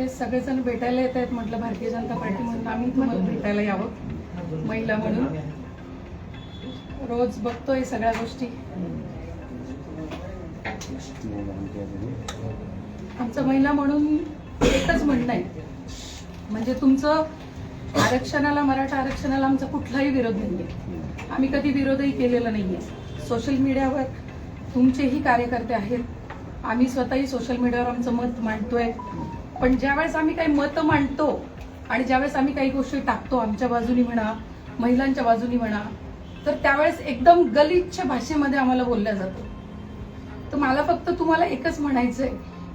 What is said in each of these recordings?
ते सगळेजण भेटायला येत आहेत म्हटलं भारतीय जनता पार्टी म्हणून आम्ही तुम्हाला भेटायला यावं महिला म्हणून. रोज बघतोय सगळ्या गोष्टी. आमचं महिला म्हणून एकच म्हणणं आहे. म्हणजे तुमचं आरक्षणाला मराठा आरक्षणाला आमचा कुठलाही विरोध नाहीये. आम्ही कधी विरोधही केलेला नाहीये. सोशल मीडियावर तुमचेही कार्यकर्ते आहेत. आम्ही स्वतःही सोशल मीडियावर आमचं मत मांडतोय. पण ज्यावेळेस आम्ही काही मत मांडतो आणि ज्यावेळेस आम्ही काही गोष्टी टाकतो आमच्या बाजूनी म्हणा महिलांच्या बाजूनी म्हणा तर त्यावेळेस एकदम गलिच्छ भाषेमध्ये आम्हाला बोलल्या जातं. तर मला फक्त तुम्हाला एकच म्हणायचंय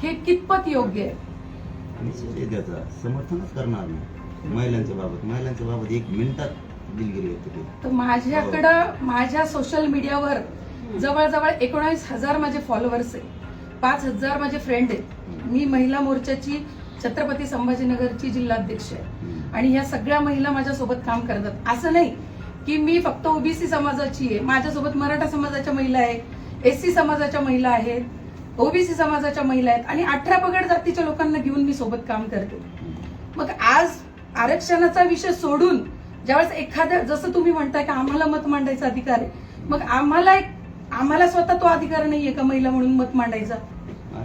की हे कितपत योग्य आहे? त्याचा समर्थनच करणार नाही. महिलांच्या बाबत महिलांच्या बाबत एक मिनिटात दिलगिरी होते ते. तर माझ्याकडं माझ्या सोशल मीडियावर जवळजवळ एकोणावीस हजार माझे फॉलोअर्स आहे. पाच हजार माझे फ्रेंड आहेत. मी महिला मोर्चाची छत्रपती संभाजीनगरची जिल्हाध्यक्ष आहे. आणि ह्या सगळ्या महिला माझ्यासोबत काम करतात. असं नाही की मी फक्त ओबीसी समाजाची आहे. माझ्यासोबत मराठा समाजाच्या महिला आहेत एससी समाजाच्या महिला आहेत ओबीसी समाजाच्या महिला आहेत आणि अठरा पगड जातीच्या लोकांना घेऊन मी सोबत काम करते. मग आज आरक्षणाचा विषय सोडून ज्यावेळेस एखाद्या जसं तुम्ही म्हणताय की आम्हाला मत मांडायचा अधिकार आहे. मग आम्हाला एक आम्हाला स्वतः तो अधिकार नाहीये का महिला म्हणून मत मांडायचा?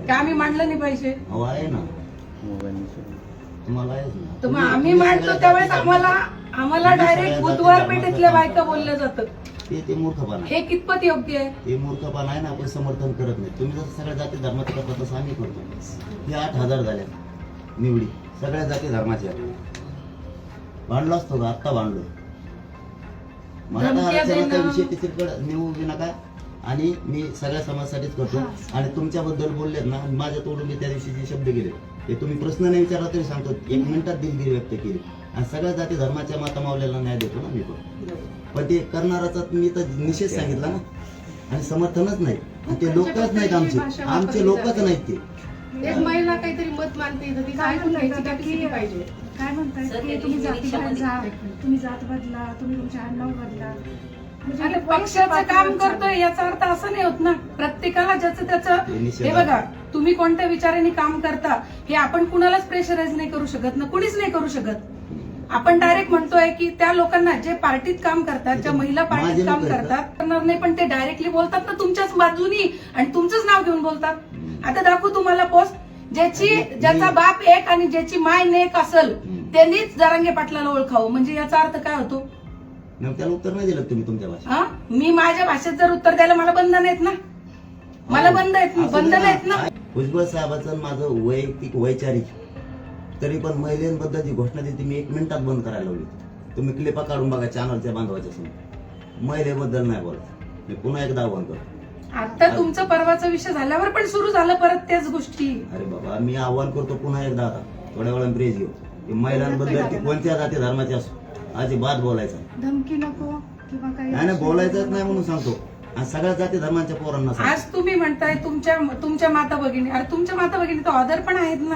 का आम्ही मांडलं नाही पाहिजे? आहे ना. तुम्हाला आहेच ना. तर मग आम्ही मांडतो त्यावेळेस आम्हाला आम्हाला डायरेक्ट बुधवार पेठेतल्या बायका बोलल्या जातात. ते ते मूर्खपणा आहे. हे कितपत योग्य आहे? ते मूर्खपणा आहे ना आपण समर्थन करत नाही. तुम्ही जसं सगळ्या जाती धर्माचं करता तसं आम्ही करतो. हे आठ हजार झाल्या निवडी. सगळ्या जाती धर्माच्या भांडलो असतो का? आत्ता भांडलो मराठा धमक्या आरक्षणाचा देणं. विषय तिकडे नेऊ बी नका आणि मी सगळ्या समाजासाठीच करतो. आणि तुमच्याबद्दल बोललेत ना माझ्या तोडून मी त्या दिवशी जे शब्द गेले ते तुम्ही प्रश्न नाही विचारला तरी सांगतो. एक मिनिटात दिलगिरी व्यक्त केली. आणि सगळ्या जाती धर्माच्या माता मावल्याला न्याय देतो ना मी पण. पण ते करणाराचा मी तर निषेध सांगितला ना. आणि समर्थनच नाही. आणि ते लोकच नाहीत आमचे. आमचे लोकच नाहीत ते. एक महिला काहीतरी मत मानते काय म्हणताय तुम्ही जात बदला तुम्ही तुमचे आडनाव बदला. म्हणजे आणि हे पक्षाचं काम करतोय याचा अर्थ असं नाही होत ना. प्रत्येकाला ज्याचं त्याचं हे हे बघा तुम्ही कोणत्या विचाराने काम करता हे आपण कुणालाच प्रेशराईज नाही करू शकत ना कुणीच नाही करू शकत. आपण डायरेक्ट म्हणतोय की त्या लोकांना जे पार्टीत काम करतात ज्या महिला पार्टीत काम? करतात करणार नाही पण ते डायरेक्टली बोलतात ना तुमच्याच बाजूनी आणि तुमचंच नाव घेऊन बोलतात. आता दाखवू तुम्हाला पोस्ट. ज्याची ज्याचा बाप एक आणि ज्याची माय नेक असल त्यांनीच जरांगे पाटलाला ओळखावं. म्हणजे याचा अर्थ काय होतो? मग त्याला उत्तर नाही दिलं तुम्ही तुमच्या भाषेत? हा? मी माझ्या भाषेत जर उत्तर द्यायला मला बंधन आहेत ना? मला बंद आहेत असू दे बंधन आहेत ना? भुजबळ साहेबाचं आणि माझं वैयक्तिक वैचारिक. तरी पण महिलांबद्दल जी घोषणा दिली मी एक मिनिटात बंद करायला लावली तुम्ही क्लिपा काढून बघा चॅनलच्या बांधवाच्या समोर. महिलेबद्दल नाही बोलत. मी पुन्हा एकदा आव्हान करतो. आता तुमचं परवाचा विषय झाल्यावर पण सुरू झालं परत त्याच गोष्टी. अरे बाबा मी आव्हान करतो पुन्हा एकदा आता. थोड्या वेळा ब्रेज घेऊ. की महिलांबद्दल ती कोणत्या जाती धर्माची असो. अजिबात बोलायचं. नाही. धमकी नको किंवा काही नाही नाही बोलायचंच नाही म्हणून सांगतो. आणि सगळ्या जाती धर्माच्या पोरांना सांगतो. आज तुम्ही म्हणताय तुमच्या तुमच्या माता भगिनी अरे तुमच्या माता भगिनी तर ऑदर पण आहेत ना.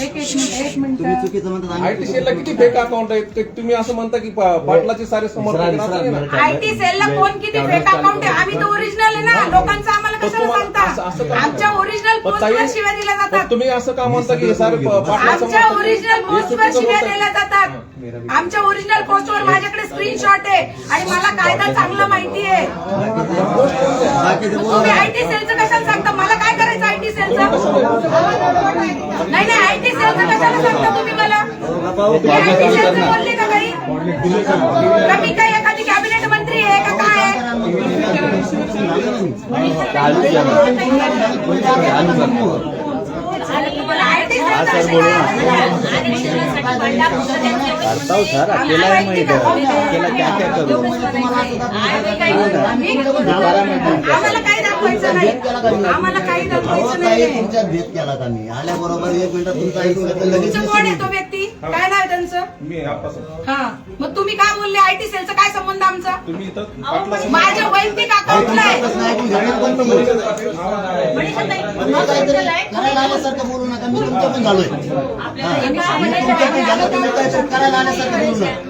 एक एक मिनिट एक तुम्ही मिनिट. चुकीचं म्हणतात आयटी सेलला किती फेक अकाउंट आहेत? ते तुम्ही असं म्हणता की पा- पाटलाचे सारे समर्थक ना. आयटी सेलला कोण किती फेक अकाउंट आहे? आम्ही तर ओरिजिनल आहे ना. लोकांचं आम्हाला पण कशाला तुम्हाला असं- असं सांगता का- आमच्या ओरिजिनल पण पोस्टवर ताई- शिव्या दिल्या पण जातात. तुम्ही असं का म्हणता की हे सारे प- पाटला आमच्या समर्थक- ओरिजिनल हे पोस्टवर चुकीचं शिव्या बोलताय. दिल्या जातात. आमच्या ओरिजिनल पोस्टवर माझ्याकडे स्क्रीनशॉट आहे. आणि मला कायदा चांगला माहिती आहे. बाकीचे तुम्ही बोला आयटी सेलचं कशाला सांगता? मला काय आयटी सेलचं नाही नाही आयटी सेलचं कशाला सांगता तुम्ही मला? मी आयटी सेलचं बोलले का काही का मी काही एखादी कॅबिनेट मंत्री आहे का काय आहे? आणि तुम्हाला आयटी सेलचं बताओ सर अकेला अकेला क्या क्या करूँ? आम्हाला दाखवायचं नाही. आम्हाला काही अहो दाखवायचं ताई नाही तुमच्यात भेद केला का मी? आल्याबरोबर एक मिनिटात तुमचा ऐकून घेतलं, लगेच तुमचं कोण आहे तो व्यक्ती? काय नाव आहे त्यांचं? मी आप्पासाहेब. हा. मग तुम्ही काय बोलले? आयटी सेलचा काय संबंध आमचा? तुम्ही इथं पाटला समर्थक- माझ्या वैयक्तिक अकाउंटला आहे. प्रश्न ऐकून घेतला पण तुम्ही. तुम्ही काहीतरी करायला आल्यासारखं बोलू नका मी तुमच्या पण झालोय. हा. मी तुमच्या पण झालो तुम्ही काहीतरी करायला आल्यासारखं बोलू नका.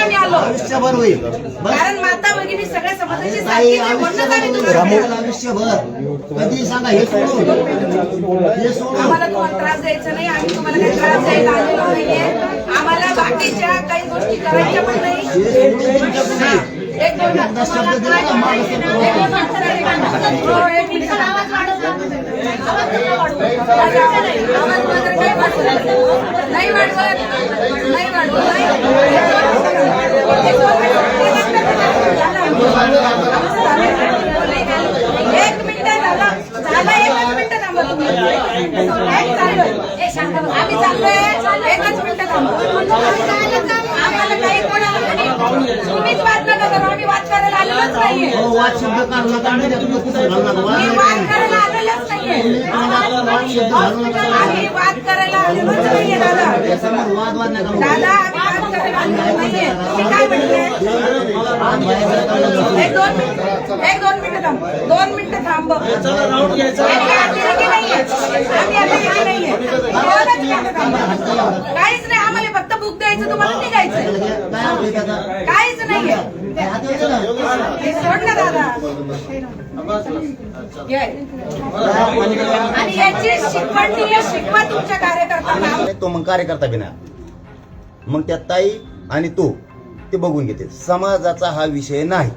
आम्ही आलो आयुष्यभर होईल बस कारण माता भगिनी सगळ्या समाजाची अरे सारखी ताई, आहे, म्हणूनच आम्ही आयुष्यभर तुम्हाला होईल. आयुष्यभर कधी सांगा हे सोडून हे सोडून आम्हाला तुम्हाला त्रास द्यायचा नाही आम्ही तुम्हाला काही त्रास द्यायला आलेलो नाहीये आम्हाला बाकीच्या काही गोष्टी करायच्या पण नाही हे सोडून तुमच्याकडे नाही. एक दोन एकदा शब्द दिला का माणूस येतो. एक दोन मिनिटं. हो, एक मिनिटं. आवाज वाढवू नका. आवाज वगैरे काही वाढवू नका. नाही वाढवत नाही वाढवत नाही. एक दोन मिनिटं. एक मिनिट झाला एकच मिनिट थांबा तुम्ही आम्ही चाललोय एकच मिनिट थांबा आम्हाला काही तुम्हीच वाद नका करू आम्ही वाद करायला आलेलोच नाहीये वाद मी वाद करायला आलेलोच नाहीये आम्ही वाद करायला आलेलोच नाहीये दादा दादा नाहीये काय एक दोन मिनिट एक दोन मिनिटं थांब दोन मिनिटं थांब आम्ही नाहीये आम्ही नाहीये दोनच मिनिटं काहीच नाही आम्हाला फक्त बुक द्यायचं तुम्हाला निघायचं काहीच नाहीये हे सोड ना दादा आणि याची शिकवण शिकवा तुमच्या कार्यकर्त्यांना तो मग कार्यकर्ता बिना मग त्या ताई आणि तो ते बघून घेते. समाजाचा हा विषय नाही.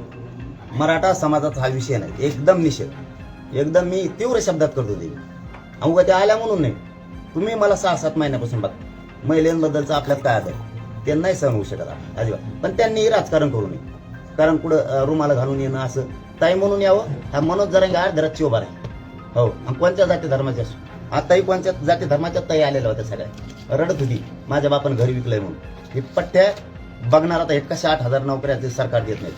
मराठा समाजाचा हा विषय नाही. एकदम निषेध. एकदम मी तीव्र शब्दात करतो ते. अमुक त्या आल्या म्हणून नाही. तुम्ही मला सहा सात महिन्यापासून बघ. महिलांबद्दलचा आपल्यात काय आदर? ते नाही सहन होऊ शकत आपण, अजिबात. पण त्यांनी राजकारण करू नये. कारण कुठं रुमाला घालून येणं असं. ताई म्हणून यावं. हा मनोज जरांगे आठ घरात शिवभार आहे हो. आणि कोणत्या जाती धर्माच्या असो? आताही कोणत्या जाती धर्माच्या ताई आलेल्या होत्या सगळ्या? रडत होती माझ्या बापानं घरी विकलंय म्हणून. हे पट्ट्या बघणार आता हे कशा आठ हजार नोकऱ्या ते सरकार देत नाही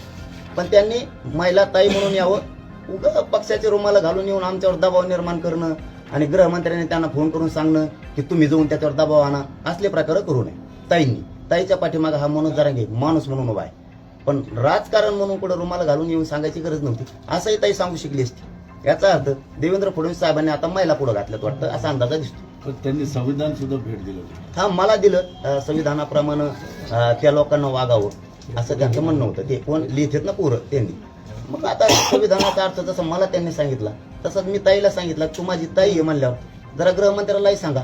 पण त्यांनी महिला ताई म्हणून यावं उग पक्षाचे रुमाला घालून येऊन आमच्यावर दबाव निर्माण करणं आणि गृहमंत्र्यांनी त्यांना फोन करून सांगणं की तुम्ही जाऊन त्याच्यावर दबाव आणा असले प्रकार करू नये. ताईंनी ताईच्या पाठीमागे हा मनोज जरांगे माणूस म्हणून उभा आहे. पण राजकारण म्हणून कुठं रुमाला घालून येऊन सांगायची गरज नव्हती. असंही ताई सांगू शिकली असती. याचा अर्थ देवेंद्र फडणवीस साहेबांनी आता महिला पुढे घातल्यात वाटतं असा अंदाजा दिसतो. त्यांनी संविधान सुद्धा भेट दिलं. हा मला दिलं संविधानाप्रमाणे त्या लोकांना वागावं असं त्यांचं म्हणणं होतं. ते कोण लिहितात ना पोरं त्यांनी. मग आता संविधानाचा अर्थ जसं मला त्यांनी सांगितला तसंच मी ताईला सांगितलं तू माझी ताई आहे म्हणल्यावर जरा गृहमंत्र्यालाही सांगा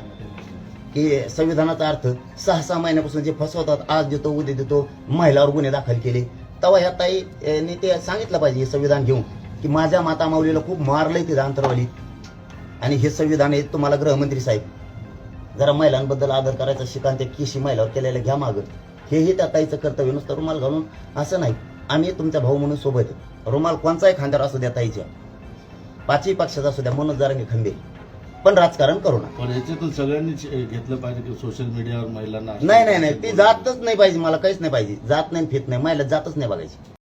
की संविधानाचा अर्थ सहा सहा महिन्यापासून जे फसवतात आज देतो उद्या देतो महिलावर गुन्हे दाखल केले. तेव्हा ह्या ताईने ते सांगितलं पाहिजे संविधान घेऊन. की माझ्या माता माऊलीला खूप मारलंय तिथं अंतरवालीत आणि हे संविधान आहे तुम्हाला गृहमंत्री साहेब. जरा महिलांबद्दल आदर करायचा शिकान त्या केशी महिलावर केलेलं घ्या मागं. हेही त्या ताईचं कर्तव्य नुसतं रुमाल घालून असं नाही. आम्ही तुमचा भाऊ म्हणून सोबत रुमाल कोणचाही खांद्यावर असू द्या ताईच्या. पाचही पक्षाचा असू द्या मनोज जारांगे खंबे. पण राजकारण करू नका. पण याच्यातून सगळ्यांनीच घेतलं पाहिजे की सोशल मीडियावर महिलांना नाही नाही नाही. ती जातच नाही पाहिजे मला काहीच नाही पाहिजे. जात नाही फित नाही. महिला जातच नाही बघायची.